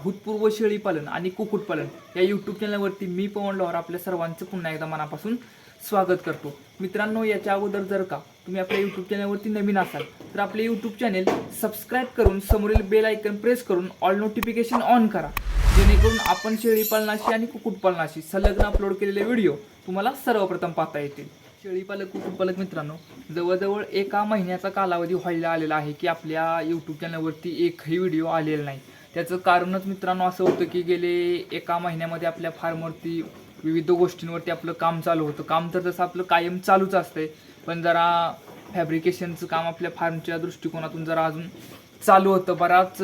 अभूतपूर्व शेळीपालन आणि कुक्कुटपालन या यूट्यूब चॅनलवरती मी पवन लोहार आपल्या सर्वांचं पुन्हा एकदा मनापासून स्वागत करतो. मित्रांनो याच्या अगोदर जर का तुम्ही आपल्या यूट्यूब चॅनलवरती नवीन असाल तर आपले यूट्यूब चॅनेल सबस्क्राईब करून समोरील बेल आयकन प्रेस करून ऑल नोटिफिकेशन ऑन करा. जेणेकरून आपण शेळीपालनाशी आणि कुक्कुटपालनाशी संलग्न अपलोड केलेले व्हिडिओ तुम्हाला सर्वप्रथम पाहता येतील. शेळीपालक कुक्कुटपालक मित्रांनो जवळजवळ एका महिन्याचा कालावधी व्हायला आलेला आहे की आपल्या यूट्यूब चॅनलवरती एकही व्हिडिओ आलेला नाही. त्याचं कारणच मित्रांनो असं होतं की गेले एका महिन्यामध्ये आपल्या फार्मवरती विविध गोष्टींवरती आपलं काम चालू होतं. काम तर तसं आपलं कायम चालूच असतंय. पण जरा फॅब्रिकेशनचं काम आपल्या फार्मच्या दृष्टिकोनातून जरा अजून चालू होतं. बराच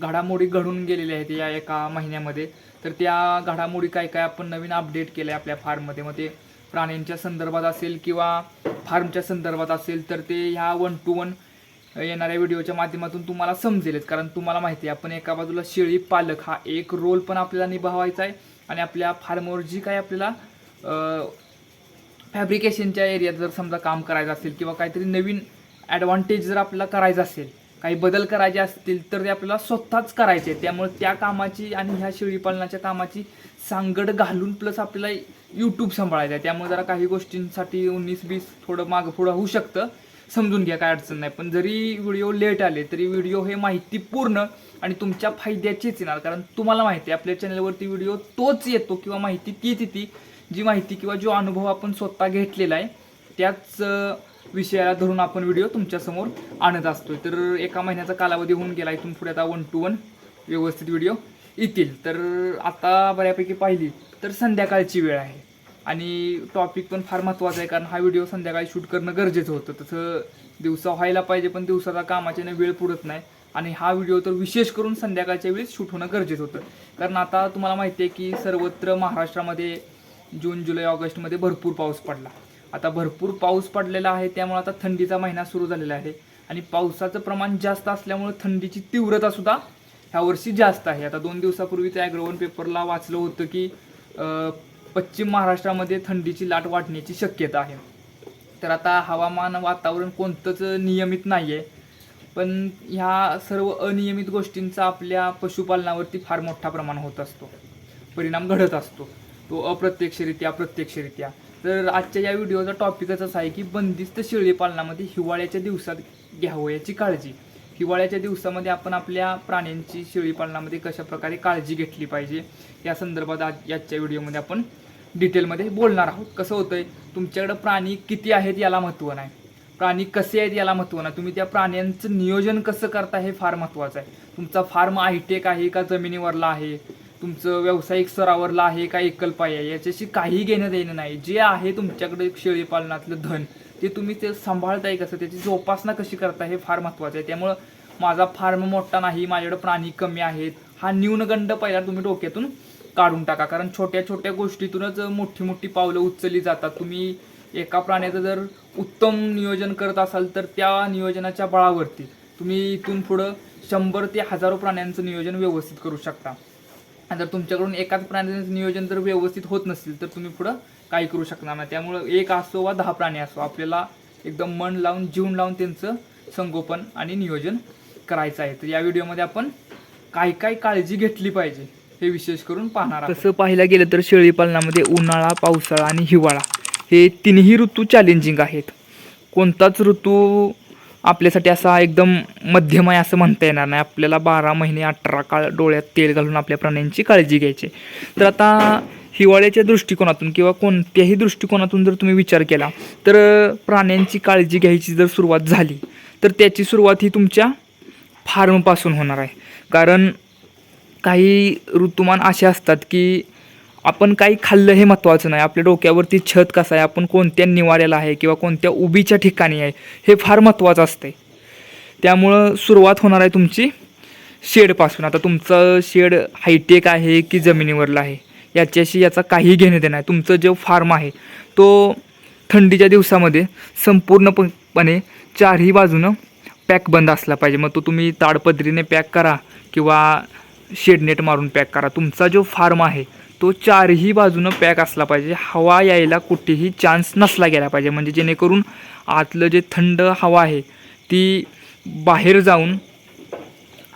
घडामोडी घडून गेलेल्या आहेत या एका महिन्यामध्ये. तर त्या घडामोडी काय काय आपण नवीन अपडेट केलं आहे आपल्या फार्ममध्ये? मग ते प्राण्यांच्या संदर्भात असेल किंवा फार्मच्या संदर्भात असेल तर ते ह्या वन टू वन येणाऱ्या व्हिडिओच्या माध्यमातून तुम्हाला समजेलच कारण तुम्हाला माहिती आहे आपण एका बाजूला शेळी पालक हा एक रोल पण आपल्याला निभावायचा आहे आणि आपल्या फार्मवर जी काय आपल्याला फॅब्रिकेशनच्या एरियात जर समजा काम करायचं असेल किंवा काहीतरी नवीन ॲडव्हान्टेज जर आपल्याला करायचं असेल काही बदल करायचे असतील तर ते आपल्याला स्वतःच करायचे त्यामुळे त्या कामाची आणि ह्या शेळीपालनाच्या कामाची सांगड घालून प्लस आपल्याला यूट्यूब सांभाळायचं आहे. त्यामुळे जरा काही गोष्टींसाठी उन्नीस बीस थोडं मागं पुढं होऊ शकतं. समजून घ्या काय अडचण नाही. पण जरी व्हिडिओ लेट आले तरी व्हिडिओ हे माहितीपूर्ण आणि तुमच्या फायद्याचीच येणार. कारण तुम्हाला माहिती आहे आपल्या चॅनलवरती व्हिडिओ तोच येतो किंवा माहिती तीच येते जी माहिती किंवा जो अनुभव आपण स्वतः घेतलेला आहे त्याच विषयाला धरून आपण व्हिडिओ तुमच्यासमोर आणत असतोय. तर एका महिन्याचा कालावधी होऊन गेला इथून पुढे आता वन टू वन व्यवस्थित व्हिडिओ येतील. तर आता बऱ्यापैकी पाहिली तर संध्याकाळची वेळ आहे. आणि टॉपिक पण फार महत्त्वाचा आहे कारण हा व्हिडिओ संध्याकाळी शूट करणं गरजेचं होतं. तसं दिवसा व्हायला पाहिजे पण दिवसाचा कामाच्याने वेळ पुरत नाही. आणि हा व्हिडिओ तर विशेष करून संध्याकाळच्या वेळेस शूट होणं गरजेचं होतं. कारण आता तुम्हाला माहिती आहे की सर्वत्र महाराष्ट्रामध्ये जून जुलै ऑगस्टमध्ये भरपूर पाऊस पडला. आता भरपूर पाऊस पडलेला आहे त्यामुळे आता थंडीचा महिना सुरू झालेला आहे. आणि पावसाचं प्रमाण जास्त असल्यामुळे थंडीची तीव्रता सुद्धा ह्या वर्षी जास्त आहे. आता दोन दिवसापूर्वीच ॲग्रोवन पेपरला वाचलं होतं की पश्चिम महाराष्ट्रामध्ये थंडीची लाट वाढण्याची शक्यता आहे. तर आता हवामान वातावरण कोणतंच नियमित नाही आहे पण ह्या सर्व अनियमित गोष्टींचा आपल्या पशुपालनावरती फार मोठा प्रमाण होत असतो. परिणाम घडत असतो. तो अप्रत्यक्षरित्या प्रत्यक्षरित्या तर आजच्या या व्हिडिओचा टॉपिकच असा आहे की बंदिस्त शेळी पालनामध्ये हिवाळ्याच्या दिवसात घ्यावं याची काळजी. हिवाळ्याच्या दिवसामध्ये आपण आपल्या प्राण्यांची शेळी पालनामध्ये कशा प्रकारे काळजी घेतली पाहिजे? या संदर्भात आज याच्या व्हिडिओमध्ये आपण डिटेलमध्ये बोलणार आहोत. कसं होतं आहे तुमच्याकडं प्राणी किती आहेत याला महत्त्व नाही. प्राणी कसे आहेत याला महत्त्व नाही. तुम्ही त्या प्राण्यांचं नियोजन कसं करता हे फार महत्त्वाचं आहे. तुमचा फार्म हायटेक आहे का जमिनीवरला आहे? तुमचं व्यावसायिक स्तरावरला आहे का एकलपाय आहे? याच्याशी काही घेणं देणं नाही. जे आहे तुमच्याकडे शेळीपालनातलं धन ते तुम्ही ते सांभाळताय कसं? त्याची जोपासना कशी करता हे फार महत्त्वाचं आहे. त्यामुळं माझा फार्म मोठा नाही माझ्याकडं प्राणी कमी आहेत. हा न्यूनगंड पहिला तुम्ही डोक्यातून काढून टाका. कारण छोट्या छोट्या गोष्टीतूनच मोठी मोठी पावलं उचलली जातात. तुम्ही एका प्राण्याचं जर उत्तम नियोजन करत असाल तर त्या नियोजनाच्या बळावरती तुम्ही इथून पुढं शंभर ते हजारो प्राण्यांचं नियोजन व्यवस्थित करू शकता. जर तुमच्याकडून एकाच प्राण्याचं नियोजन जर व्यवस्थित होत नसेल तर तुम्ही पुढं काही करू शकणार नाही. त्यामुळं एक असो वा दहा प्राणी असो आपल्याला एकदम मन लावून जीवन लावून त्यांचं संगोपन आणि नियोजन करायचं आहे. तर या व्हिडिओमध्ये आपण काय काय काळजी घेतली पाहिजे. हे विशेष करून पाहणार तसं पाहायला गेलं तर शेळी पालनामध्ये उन्हाळा पावसाळा आणि हिवाळा हे तिन्ही ऋतू चॅलेंजिंग आहेत. कोणताच ऋतू आपल्यासाठी असा एकदम मध्यम आहे असं म्हणता येणार नाही. आपल्याला बारा महिने अठरा काळ डोळ्यात तेल घालून आपल्या प्राण्यांची काळजी घ्यायची. तर आता हिवाळ्याच्या दृष्टिकोनातून किंवा कोणत्याही दृष्टिकोनातून जर तुम्ही विचार केला तर प्राण्यांची काळजी घ्यायची जर सुरुवात झाली तर त्याची सुरुवात ही तुमच्या फार्मपासून होणार आहे. कारण काही ऋतुमान असे असतात की आपण काही खाल्लं हे महत्त्वाचं नाही. आपल्या डोक्यावरती छत कसं आहे आपण कोणत्या निवाऱ्याला आहे किंवा कोणत्या उभीच्या ठिकाणी आहे हे फार महत्त्वाचं असते. त्यामुळं सुरुवात होणार आहे तुमची शेडपासून. आता तुमचं शेड हायटेक आहे की जमिनीवरला आहे? याच्याशी याचा काही घेणं देणं आहे तुमचं जो फार्म आहे तो थंडीच्या दिवसामध्ये संपूर्णपणे चारही बाजूनं पॅक बंद असला पाहिजे. मग तो तुम्ही ताडपदरीने पॅक करा किंवा शेडनेट मारून पॅक करा. तुमचा जो फार्म आहे तो चारही बाजूनं पॅक असला पाहिजे. हवा यायला कुठेही चान्स नसला गेला पाहिजे. म्हणजे जेणेकरून आतलं जे थंड हवा आहे ती बाहेर जाऊन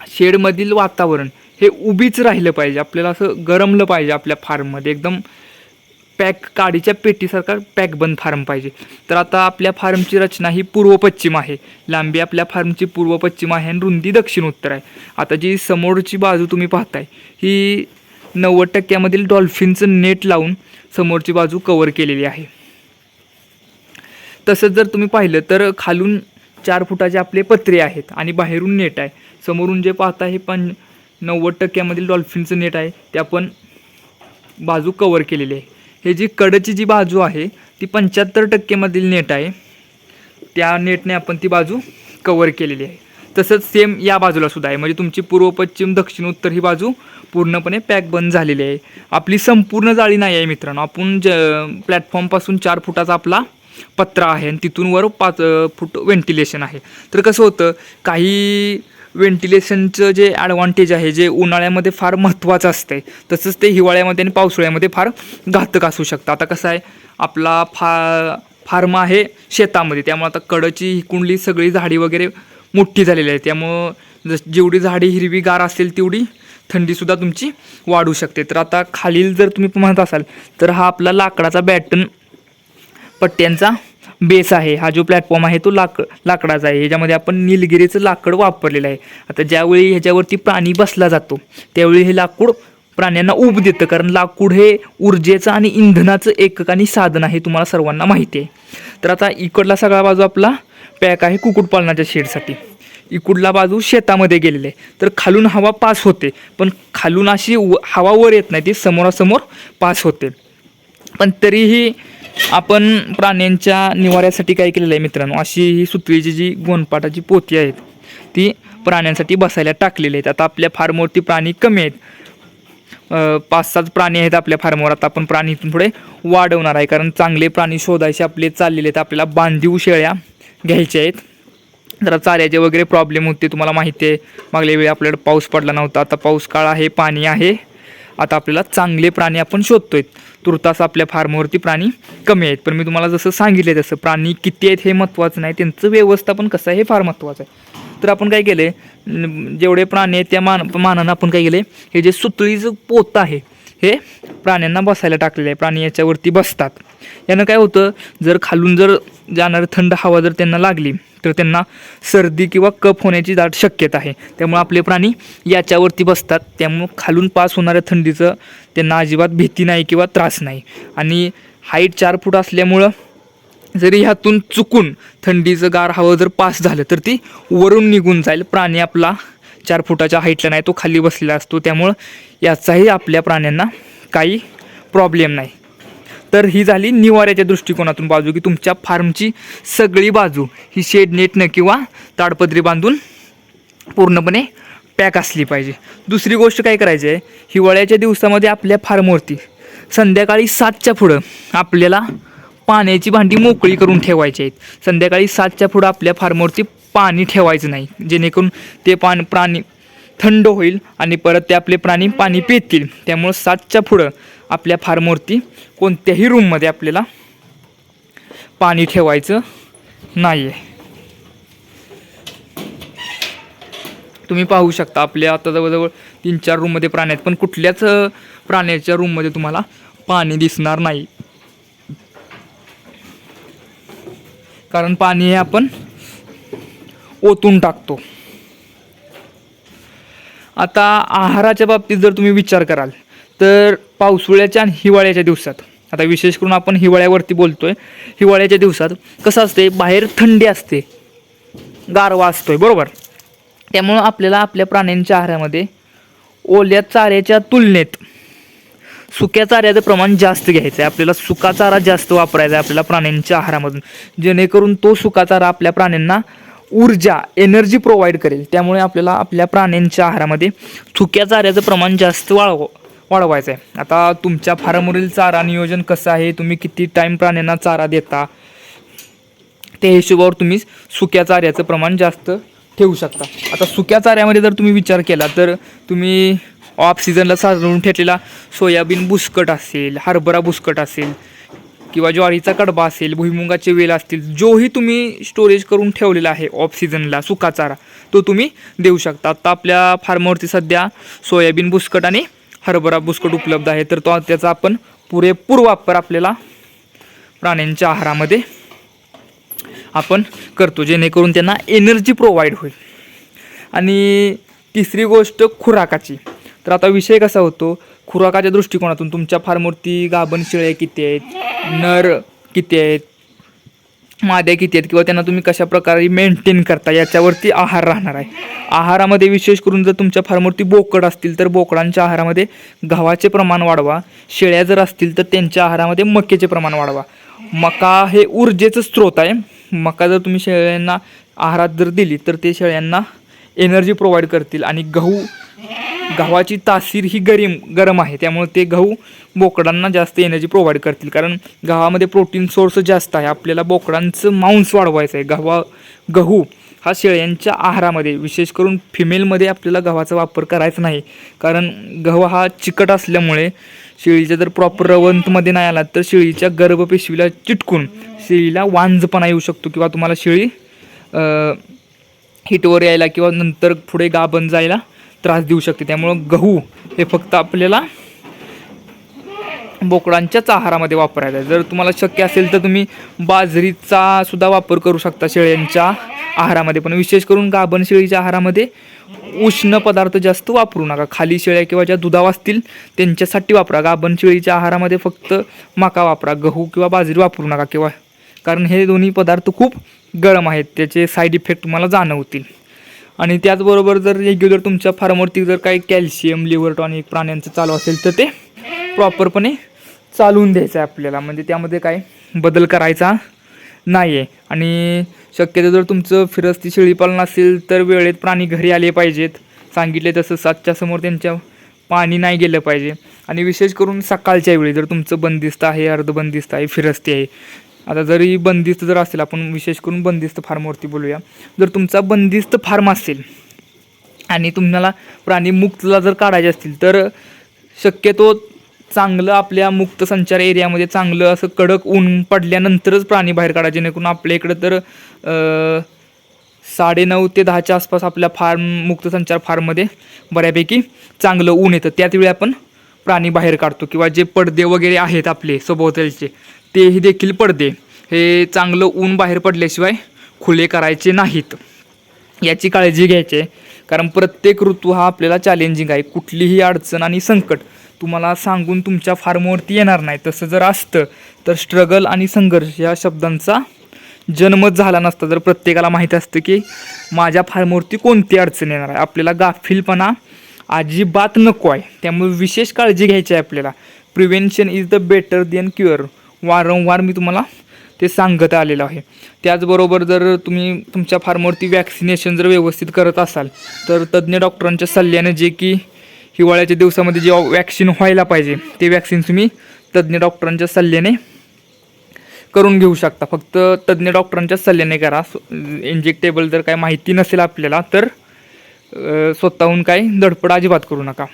शेडमधील वातावरण हे उभीच राहिलं पाहिजे. आपल्याला असं गरमलं पाहिजे आपल्या फार्ममध्ये एकदम पॅक काडीच्या पेटीसारखा पॅक बंद फार्म पाहिजे. तर आता आपल्या फार्मची रचना ही पूर्व पश्चिम आहे. लांबी आपल्या फार्मची पूर्व पश्चिम आहे आणि रुंदी दक्षिण उत्तर आहे. आता जी समोरची बाजू तुम्ही पाहताय ही नव्वद टक्क्यामधील डॉल्फिनचं नेट लावून समोरची बाजू कवर केलेली आहे. तसंच जर तुम्ही पाहिलं तर खालून चार फुटाचे आपले पत्रे आहेत आणि बाहेरून नेट आहे. समोरून जे पाहता हे पण नव्वद टक्क्यामधील डॉल्फिनचं नेट आहे. ते आपण बाजू कवर केलेली आहे. हे जी कडची जी बाजू आहे ती पंच्याहत्तर टक्केमधील नेट आहे. त्या नेटने आपण ती बाजू कवर केलेली आहे. तसंच सेम या बाजूला सुद्धा आहे. म्हणजे तुमची पूर्व पश्चिम दक्षिण उत्तर ही बाजू पूर्णपणे पॅक बंद झालेली आहे. आपली संपूर्ण जाळी नाही आहे मित्रांनो. आपण ज प्लॅटफॉर्मपासून चार फुटाचा आपला पत्रा आहे आणि तिथून वर पाच फूट व्हेंटिलेशन आहे. तर कसं होतं काही व्हेंटिलेशनचं जे ॲडव्हान्टेज आहे जे उन्हाळ्यामध्ये फार महत्त्वाचं असतं तसंच ते हिवाळ्यामध्ये आणि पावसाळ्यामध्ये फार घातक असू शकतं. आता कसं आहे आपला फा फार्म आहे शेतामध्ये त्यामुळे आता कडची ही कुंडली सगळी झाडी वगैरे मोठी झालेली आहे त्यामुळं जस जेवढी झाडी हिरवीगार असेल तेवढी थंडीसुद्धा तुमची वाढू शकते. तर आता खालील जर तुम्ही म्हणत असाल तर हा आपला लाकडाचा बॅटन पट्ट्यांचा बेस आहे. हा जो प्लॅटफॉर्म आहे तो लाक लाकडाचा आहे. ह्याच्यामध्ये आपण निलगिरीचं लाकड वापरलेलं आहे. आता ज्यावेळी ह्याच्यावरती प्राणी बसला जातो त्यावेळी हे लाकूड प्राण्यांना ऊब देतं. कारण लाकूड हे ऊर्जेचं आणि इंधनाचं एकक आणि साधन आहे तुम्हाला सर्वांना माहिती आहे. तर आता इकडला सगळा बाजू आपला पॅक आहे कुक्कुटपालनाच्या शेडसाठी. इकडला बाजू शेतामध्ये गेलेले तर खालून हवा पास होते पण खालून अशी व- हवा वर येत नाही ती समोरासमोर पास होते. पण तरीही आपण प्राण्यांच्या निवाऱ्यासाठी काय केलेलं आहे मित्रांनो? अशी ही सुतळीची जी गोनपाटाची पोती आहेत ती प्राण्यांसाठी बसायला टाकलेली आहेत. आता आपल्या फार्मवरती प्राणी कमी आहेत. पाच सात प्राणी आहेत आपल्या फार्मवर. आता आपण प्राणी इथून पुढे वाढवणार आहे. कारण चांगले प्राणी शोधायचे आपले चाललेले आहेत. आपल्याला बांधीव शेळ्या घ्यायच्या आहेत. जरा चाऱ्याचे वगैरे प्रॉब्लेम होते तुम्हाला माहिती आहे. मागल्या वेळी आपल्याकडे पाऊस पडला नव्हता. आता पाऊस काळ आहे पाणी आहे. आता आपल्याला चांगले प्राणी आपण शोधतोय तुर्तास आपल्या फार्मवरती प्राणी कमी आहेत. पण मी तुम्हाला जसं सांगितलं तसं प्राणी किती आहेत हे महत्त्वाचं नाही. त्यांचं व्यवस्थापन कसं आहे हे फार महत्त्वाचं आहे. तर आपण काय केले जेवढे प्राणी आहेत त्या मान मानानं आपण काय केले हे जे सुतळीचं पोतं आहे हे प्राण्यांना बसायला टाकलेलं आहे. प्राणी याच्यावरती बसतात. यानं काय होतं जर खालून जर जाणारी थंड हवा जर त्यांना लागली तर त्यांना सर्दी किंवा कफ होण्याची दाट शक्यता आहे. त्यामुळे आपले प्राणी याच्यावरती बसतात. त्यामुळं खालून पास होणाऱ्या थंडीचं त्यांना अजिबात भीती नाही किंवा त्रास नाही. आणि हाईट चार फूट असल्यामुळं जरी ह्यातून चुकून थंडीचं गार हवं जर पास झालं तर ती वरून निघून जाईल. प्राणी आपला चार फुटाच्या हाईटला नाही तो खाली बसलेला असतो. त्यामुळं याचाही आपल्या प्राण्यांना काही प्रॉब्लेम नाही. तर ही झाली निवाऱ्याच्या दृष्टिकोनातून बाजू की तुमच्या फार्मची सगळी बाजू ही शेड नेटनं किंवा ताडपत्री बांधून पूर्णपणे पॅक असली पाहिजे. दुसरी गोष्ट काय करायची आहे? हिवाळ्याच्या दिवसामध्ये आपल्या फार्मवरती संध्याकाळी सातच्या पुढं आपल्याला पाण्याची भांडी मोकळी करून ठेवायची आहेत. संध्याकाळी सातच्या पुढं आपल्या फार्मवरती पाणी ठेवायचं नाही. जेणेकरून ते पान प्राणी थंड होईल आणि परत ते आपले प्राणी पाणी पितील. त्यामुळं सातच्या पुढं आपल्या फार्मवरती कोणत्याही रूममध्ये आपल्याला पाणी ठेवायचं नाही आहे तुम्ही पाहू शकता आपल्या आता जवळजवळ तीन चार रूममध्ये प्राणी आहेत पण कुठल्याच प्राण्याच्या रूममध्ये तुम्हाला पाणी दिसणार नाही. कारण पाणी हे आपण ओतून टाकतो. आता आहाराच्या बाबतीत जर तुम्ही विचार कराल तर पावसाळ्याच्या आणि हिवाळ्याच्या दिवसात आता विशेष करून आपण हिवाळ्यावरती बोलतोय हिवाळ्याच्या दिवसात कसं असते? बाहेर थंडी असते गारवा असतोय बरोबर? त्यामुळं आपल्याला आपल्या प्राण्यांच्या आहारामध्ये ओल्या चाऱ्याच्या तुलनेत सुक्या चाऱ्याचं प्रमाण जास्त घ्यायचं आहे आपल्याला सुका चारा जास्त वापरायचा आहे आपल्याला प्राण्यांच्या आहारामधून. जेणेकरून तो सुका चारा आपल्या प्राण्यांना ऊर्जा एनर्जी प्रोव्हाइड करेल. त्यामुळे आपल्याला आपल्या प्राण्यांच्या आहारामध्ये सुक्या चाऱ्याचं प्रमाण जास्त वाळव वाढवायचं आहे आता तुमच्या फार्मवरील चारा नियोजन कसं आहे? तुम्ही किती टाईम प्राण्यांना चारा देता? त्या हिशोबावर तुम्ही सुक्या चाऱ्याचं प्रमाण जास्त ठेवू शकता. आता सुक्या चाऱ्यामध्ये जर तुम्ही विचार केला तर तुम्ही ऑफ सीझनला साधून ठेवलेला सोयाबीन बुसकट असेल हरभरा बुसकट असेल किंवा ज्वारीचा कडबा असेल भुईमुगाचे वेल असतील जोही तुम्ही स्टोरेज करून ठेवलेला आहे ऑफ सीझनला सुका चारा तो तुम्ही देऊ शकता. आत्ता आपल्या फार्मवरती सध्या सोयाबीन बुसकट आणि हरभरा बुसकट उपलब्ध आहे. तर तो त्याचा आपण पुरेपूर वापर आपल्याला प्राण्यांच्या आहारामध्ये आपण करतो जेणेकरून त्यांना एनर्जी प्रोव्हाइड होईल. आणि तिसरी गोष्ट खुराकाची. तर आता विषय कसा होतो? खुराकाच्या दृष्टिकोनातून तुमच्या फार्मवरती गाभण शेळ्या किती आहेत? नर किती आहेत? माद्या किती आहेत किंवा त्यांना तुम्ही कशा प्रकारे मेंटेन करता याच्यावरती आहार राहणार आहे. आहारामध्ये विशेष करून जर तुमच्या फार्मवरती बोकड असतील तर बोकडांच्या आहारामध्ये गव्हाचे प्रमाण वाढवा. शेळ्या जर असतील तर त्यांच्या आहारामध्ये मक्याचे प्रमाण वाढवा. मका हे ऊर्जेचं स्रोत आहे. मका जर तुम्ही शेळ्यांना आहारात जर दिली तर ते शेळ्यांना एनर्जी प्रोव्हाइड करतील आणि गहू गव्हाची तासीर ही गरीम गरम आहे. त्यामुळे ते गहू बोकडांना जास्त एनर्जी प्रोव्हाइड करतील. कारण गव्हामध्ये प्रोटीन सोर्स जास्त आहे. आपल्याला बोकडांचं मांस वाढवायचं आहे गव्हा गहू हा शेळ्यांच्या आहारामध्ये विशेष करून फिमेलमध्ये आपल्याला गव्हाचा वापर करायचा नाही. कारण गहू हा चिकट असल्यामुळे शेळीच्या जर प्रॉपर रवंतमध्ये नाही आला तर शेळीच्या गर्भपेशवीला चिटकून शेळीला वांजपणा येऊ शकतो किंवा तुम्हाला शेळी हिटवर यायला किंवा नंतर पुढे गाभण जायला त्रास देऊ शकते. त्यामुळं गहू हे फक्त आपल्याला बोकडांच्याच आहारामध्ये वापरायचा आहे. जर तुम्हाला शक्य असेल तर तुम्ही बाजरीचा सुद्धा वापर करू शकता शेळ्यांच्या आहारामध्ये. पण विशेष करून गाभण शेळीच्या आहारामध्ये उष्ण पदार्थ जास्त वापरू नका. खाली शेळ्या किंवा ज्या दुधाव असतील त्यांच्यासाठी वापरा. गाभण शेळीच्या आहारामध्ये फक्त मका वापरा. गहू किंवा बाजरी वापरू नका किंवा कारण हे दोन्ही पदार्थ खूप गरम आहेत. त्याचे साईड इफेक्ट तुम्हाला जाणवतील. आणि त्याचबरोबर जर रेग्युलर तुमच्या फार्मवरती जर काही कॅल्शियम लिव्हर टॉनिक प्राण्यांचं चालू असेल तर ते प्रॉपरपणे चालवून द्यायचं आहे आपल्याला. म्हणजे त्यामध्ये काय बदल करायचा नाही आहे आणि शक्यतो जर तुमचं फिरस्ती शेळीपालन असेल तर वेळेत प्राणी घरी आले पाहिजेत. सांगितले तसं सातच्या समोर त्यांच्या पाणी नाही गेलं पाहिजे. आणि विशेष करून सकाळच्या वेळी जर तुमचं बंदिस्त आहे अर्धबंदिस्त आहे फिरस्ती आहे आता जरी बंदिस्त जर असेल आपण विशेष करून बंदिस्त फार्मवरती बोलूया. जर तुमचा बंदिस्त फार्म असेल आणि तुम्हाला प्राणी मुक्तला जर काढायचे असतील तर शक्यतो चांगलं आपल्या मुक्त संचार एरियामध्ये चांगलं असं कडक ऊन पडल्यानंतरच प्राणी बाहेर काढा जेणेकरून आपल्या इकडं तर साडेनऊ ते दहाच्या आसपास आपल्या फार्म मुक्त संचार फार्ममध्ये बऱ्यापैकी चांगलं ऊन येतं. त्याचवेळी आपण प्राणी बाहेर काढतो किंवा जे पडदे वगैरे आहेत आपले सभोवतालचे तेही देखील पडदे. हे चांगलं ऊन बाहेर पडल्याशिवाय खुले करायचे नाहीत. याची काळजी घ्यायची. आहे कारण प्रत्येक ऋतू हा आपल्याला चॅलेंजिंग आहे. कुठलीही अडचण आणि संकट तुम्हाला सांगून तुमच्या फार्मवरती येणार नाही. तसं जर असतं तर स्ट्रगल आणि संघर्ष या शब्दांचा जन्मच झाला नसता. जर प्रत्येकाला माहीत असतं की माझ्या फार्मवरती कोणती अडचण येणार आहे? आपल्याला गाफीलपणा अजिबात नको आहे. त्यामुळे विशेष काळजी घ्यायची आहे आपल्याला. Prevention is the better than cure वारंवार मी तुम्हाला ते सांगत आलेलं आहे. त्याचबरोबर जर तुम्ही तुमच्या फार्मवरती वॅक्सिनेशन जर व्यवस्थित करत असाल तर तज्ज्ञ डॉक्टरांच्या सल्ल्याने जे की हिवाळ्याच्या दिवसामध्ये जे वॅक्सिन व्हायला पाहिजे ते वॅक्सिन तुम्ही तज्ज्ञ डॉक्टरांच्या सल्ल्याने करून घेऊ शकता. फक्त तज्ज्ञ डॉक्टरांच्या सल्ल्याने करा. इंजेक्टेबल जर काय माहिती नसेल आपल्याला तर स्वतःहून काही धडपड अजिबात करू नका.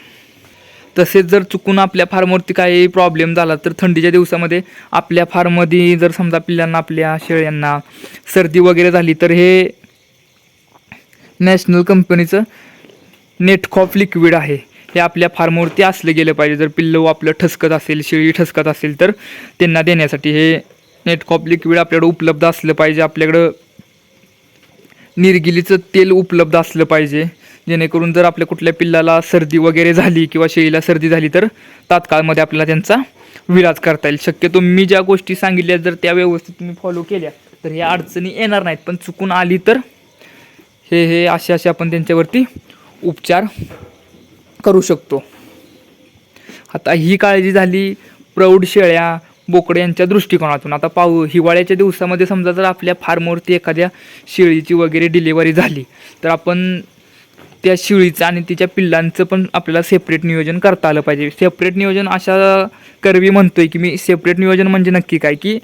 तसेच जर चुकून आपल्या फार्मवरती काही प्रॉब्लेम झाला तर थंडीच्या दिवसामध्ये आपल्या फार्ममध्ये जर समजा पिल्लांना आपल्या शेळ्यांना सर्दी वगैरे झाली तर हे नॅशनल कंपनीचं नेटखॉप लिक्विड आहे. हे आपल्या फार्मवरती असलं गेलं पाहिजे. जर पिल्लू आपलं ठसकत असेल शेळी ठसकत असेल तर त्यांना देण्यासाठी हे नेटकॉप लिक्विड आपल्याकडं उपलब्ध असलं पाहिजे. आपल्याकडं निर्गिलीचं तेल उपलब्ध असलं पाहिजे. जेणेकरून जर आपल्या कुठल्या पिल्लाला सर्दी वगैरे झाली किंवा शेळीला सर्दी झाली तर तात्काळमध्ये आपल्याला त्यांचा विलाज करता येईल. शक्यतो मी ज्या गोष्टी सांगितल्या जर त्या व्यवस्थित तुम्ही फॉलो केल्या तर ह्या अडचणी येणार नाहीत. पण चुकून आली तर हे हे असे असे आपण त्यांच्यावरती उपचार करू शकतो. आता ही काळजी झाली प्रौढ शेळ्या बोकडे यांच्या दृष्टिकोनातून. आता पाऊ हिवाळ्याच्या दिवसामध्ये समजा जर आपल्या फार्मवरती एखाद्या शेळीची वगैरे डिलिव्हरी झाली तर आपण त्या शिळीचं आणि तिच्या पिल्लांचं पण आपल्याला सेपरेट नियोजन करता आलं पाहिजे. सेपरेट नियोजन अशा करवी म्हणतोय की मी सेपरेट नियोजन म्हणजे नक्की काय? की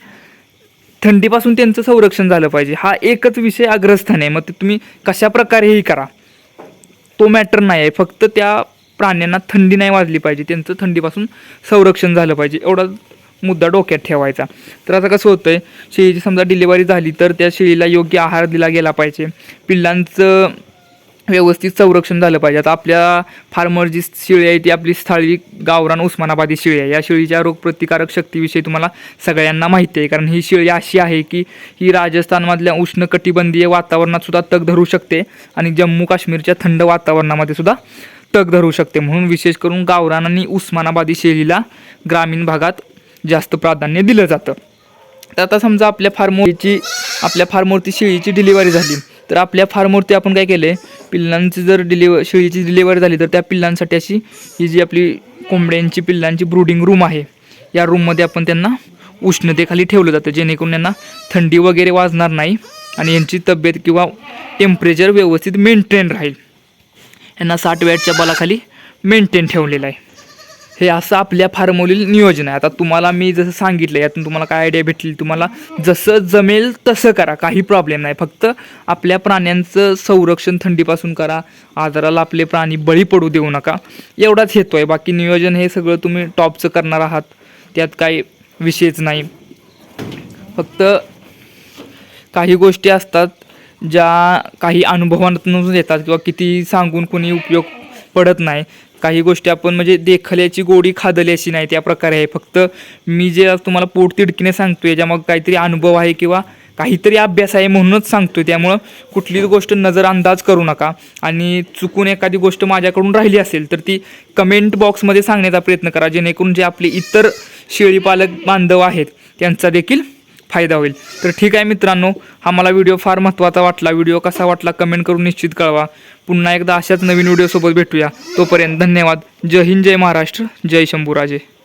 थंडीपासून त्यांचं संरक्षण झालं पाहिजे. हा एकच विषय अग्रस्थान आहे. मग ते तुम्ही कशाप्रकारेही करा. तो मॅटर नाही आहे. फक्त त्या प्राण्यांना थंडी नाही वाजली पाहिजे. त्यांचं थंडीपासून संरक्षण झालं पाहिजे. एवढा मुद्दा डोक्यात ठेवायचा. तर आता कसं होतं आहे शेळीची समजा डिलिव्हरी झाली तर त्या शेळीला योग्य आहार दिला गेला पाहिजे. पिल्लांचं व्यवस्थित संरक्षण झालं पाहिजे. आता आपल्या फार्मर जी शेळी आहे ती आपली स्थाळी गावरान उस्मानाबादी शेळी आहे. या शेळीच्या रोगप्रतिकारक शक्तीविषयी तुम्हाला सगळ्यांना माहिती आहे. कारण ही शेळी अशी आहे की ही राजस्थानमधल्या उष्णकटिबंधीय वातावरणात सुद्धा तग धरू शकते आणि जम्मू काश्मीरच्या थंड वातावरणामध्ये सुद्धा तग धरू शकते. म्हणून विशेष करून गावरान आणि उस्मानाबादी शेळीला ग्रामीण भागात जास्त प्राधान्य दिलं जातं. तर आता समजा आपल्या फार्मवरची आपल्या फार्मोरती शेळीची डिलिव्हरी झाली. तर आपल्या फार्मवरती आपण काय केलं आहे पिल्लांची जर डिलिव्ह शेळीची डिलिव्हरी झाली तर त्या पिल्लांसाठी अशी ही जी आपली कोंबड्यांची पिल्लांची ब्रुडिंग रूम आहे या रूममध्ये आपण त्यांना उष्णतेखाली ठेवलं जातं जेणेकरून यांना थंडी वगैरे वाजणार नाही आणि यांची तब्येत किंवा टेम्परेचर व्यवस्थित मेंटेन राहील. यांना साठ वॅटच्या बलाखाली मेंटेन ठेवलेलं आहे. हे असं आपल्या फार्मोलील नियोजन आहे. आता तुम्हाला मी जसं सांगितलं यातून तुम्हाला काय आयडिया भेटली तुम्हाला जसं जमेल तसं करा काही प्रॉब्लेम नाही. फक्त आपल्या प्राण्यांचं संरक्षण थंडीपासून करा. आजाराला आपले प्राणी बळी पडू देऊ नका. एवढाच हेतू आहे. बाकी नियोजन हे सगळं तुम्ही टॉपचं करणार आहात. त्यात काही विषयच नाही. फक्त काही गोष्टी असतात ज्या काही अनुभवातून येतात किंवा किती सांगून कोणी उपयोग पडत नाही. काही गोष्टी आपण म्हणजे देखल्याची गोडी खादली अशी नाही त्या प्रकारे आहे. फक्त मी जे तुम्हाला पोट तिडकीने सांगतोय ज्यामुळे काहीतरी अनुभव आहे किंवा काहीतरी अभ्यास आहे म्हणूनच सांगतोय त्यामुळं कुठलीच गोष्ट नजर अंदाज करू नका. आणि चुकून एखादी गोष्ट माझ्याकडून राहिली असेल तर ती कमेंट बॉक्समध्ये सांगण्याचा प्रयत्न करा जेणेकरून जे आपले इतर शेळीपालक बांधव आहेत त्यांचा देखील फायदा होईल. तर ठीक आहे मित्रांनो हा मला व्हिडिओ फार महत्त्वाचा वाटला. व्हिडिओ कसा वाटला कमेंट करून निश्चित कळवा. पुन्हा एकदा अशाच नवीन व्हिडिओसोबत भेटूया. तोपर्यंत धन्यवाद. जय हिंद जय महाराष्ट्र जय शंभूराजे.